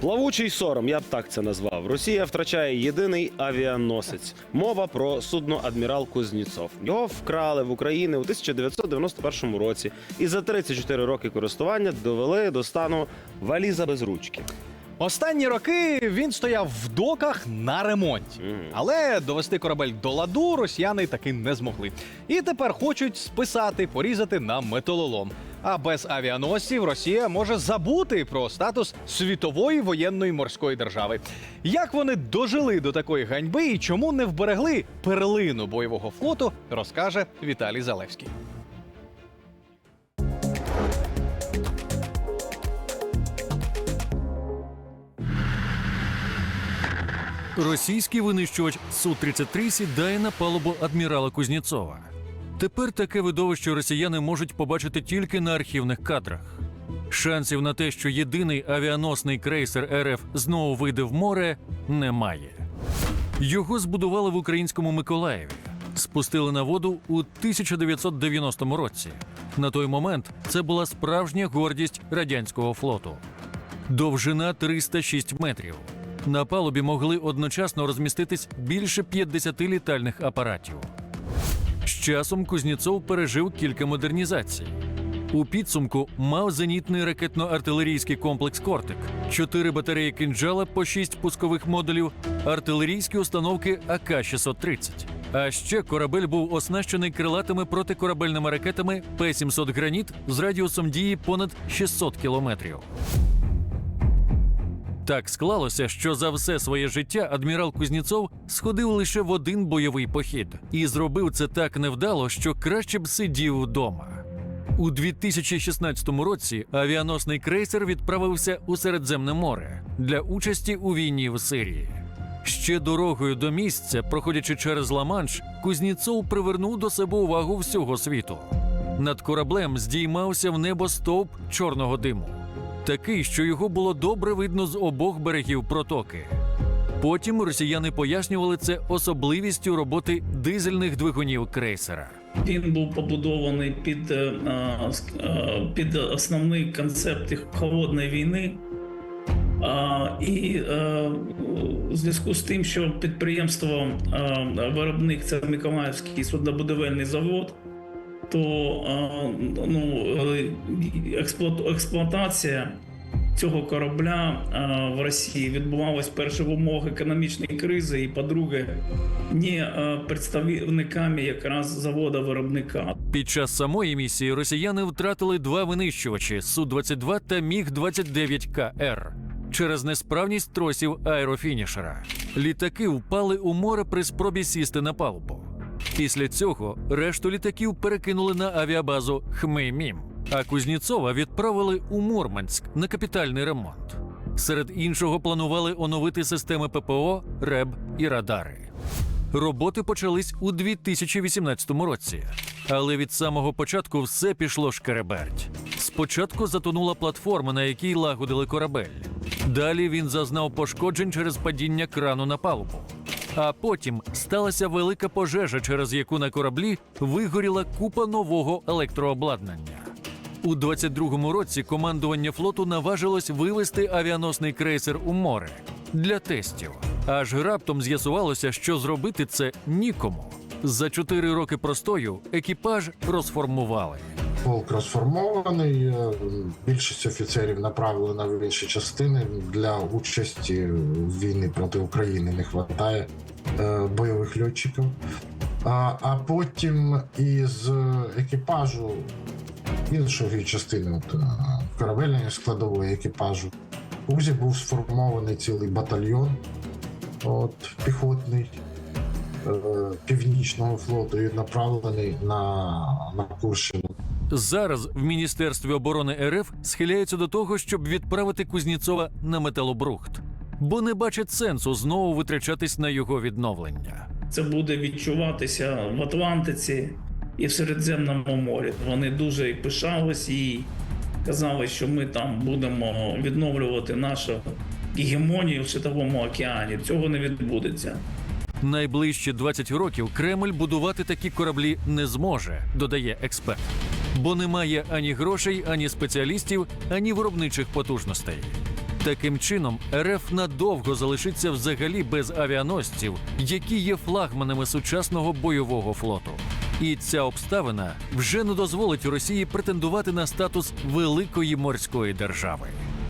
Плавучий сором, я б так це назвав. Росія втрачає єдиний авіаносець. Мова про судно адмірал Кузнєцов. Його вкрали в Україні у 1991 році, і за 34 роки користування довели до стану валіза без ручки. Останні роки він стояв в доках на ремонті. Але довести корабель до ладу росіяни таки не змогли. І тепер хочуть списати, порізати на металолом. А без авіаносців Росія може забути про статус світової воєнної морської держави. Як вони дожили до такої ганьби і чому не вберегли перлину бойового флоту, розкаже Віталій Залевський. Російський винищувач Су-33 сідає на палубу адмірала Кузнєцова. Тепер таке видовище росіяни можуть побачити тільки на архівних кадрах. Шансів на те, що єдиний авіаносний крейсер РФ знову вийде в море, немає. Його збудували в українському Миколаєві, спустили на воду у 1990 році. На той момент це була справжня гордість радянського флоту. Довжина 306 метрів. На палубі могли одночасно розміститись більше 50 літальних апаратів. З часом Кузнєцов пережив кілька модернізацій. У підсумку мав зенітний ракетно-артилерійський комплекс Кортик, чотири батареї кинджала по шість пускових модулів, артилерійські установки АК-630. А ще корабель був оснащений крилатими протикорабельними ракетами П-700 Граніт з радіусом дії понад 600 кілометрів. Так склалося, що за все своє життя адмірал Кузнєцов сходив лише в один бойовий похід і зробив це так невдало, що краще б сидів вдома. У 2016 році авіаносний крейсер відправився у Середземне море для участі у війні в Сирії. Ще дорогою до місця, проходячи через Ла-Манш, Кузнєцов привернув до себе увагу всього світу. Над кораблем здіймався в небо стовп чорного диму такий, що його було добре видно з обох берегів протоки. Потім росіяни пояснювали це особливістю роботи дизельних двигунів крейсера. Він був побудований під, е, ск- е, під основний концепт холодної війни. І е, у зв'язку з тим, що підприємство е, виробник це Миколаївський суднобудівельний завод, то е, ну, експлуатація цього корабля е, в Росії відбувалась перше в умовах економічної кризи, і по-друге, не е, представниками якраз завода виробника. Під час самої місії росіяни втратили два винищувачі Су-22 та Міг-29КР через несправність тросів аерофінішера. Літаки впали у море при спробі сісти на палубу. Після цього решту літаків перекинули на авіабазу Хмеймім, а Кузнєцова відправили у Мурманськ на капітальний ремонт. Серед іншого планували оновити системи ППО, РЕБ і радари. Роботи почались у 2018 році, але від самого початку все пішло шкереберть. Спочатку затонула платформа, на якій лагодили корабель. Далі він зазнав пошкоджень через падіння крану на палубу. А потім сталася велика пожежа, через яку на кораблі вигоріла купа нового електрообладнання. У 22-му році командування флоту наважилось вивести авіаносний крейсер у море для тестів. Аж раптом з'ясувалося, що зробити це нікому. За чотири роки простою екіпаж розформували. Полк розформований. е, Більшість офіцерів направлена в інші частини. Для участі в війні проти України не вистачає е, бойових льотчиків. А, потім із екіпажу іншої частини, е, корабельної складової екіпажу, УЗІ був сформований цілий батальйон от, піхотний е, північного флоту і направлений на, на Курщину. Зараз в Міністерстві оборони РФ схиляються до того, щоб відправити Кузнєцова на металобрухт, бо не бачать сенсу знову витрачатись на його відновлення. Це буде відчуватися в Атлантиці і в Середземному морі. Вони дуже і пишались і казали, що ми там будемо відновлювати нашу гегемонію в Світовому океані. Цього не відбудеться. Найближчі 20 років Кремль будувати такі кораблі не зможе, додає експерт, бо немає ані грошей, ані спеціалістів, ані виробничих потужностей. Таким чином, РФ надовго залишиться взагалі без авіаносців, які є флагманами сучасного бойового флоту. І ця обставина вже не дозволить Росії претендувати на статус великої морської держави.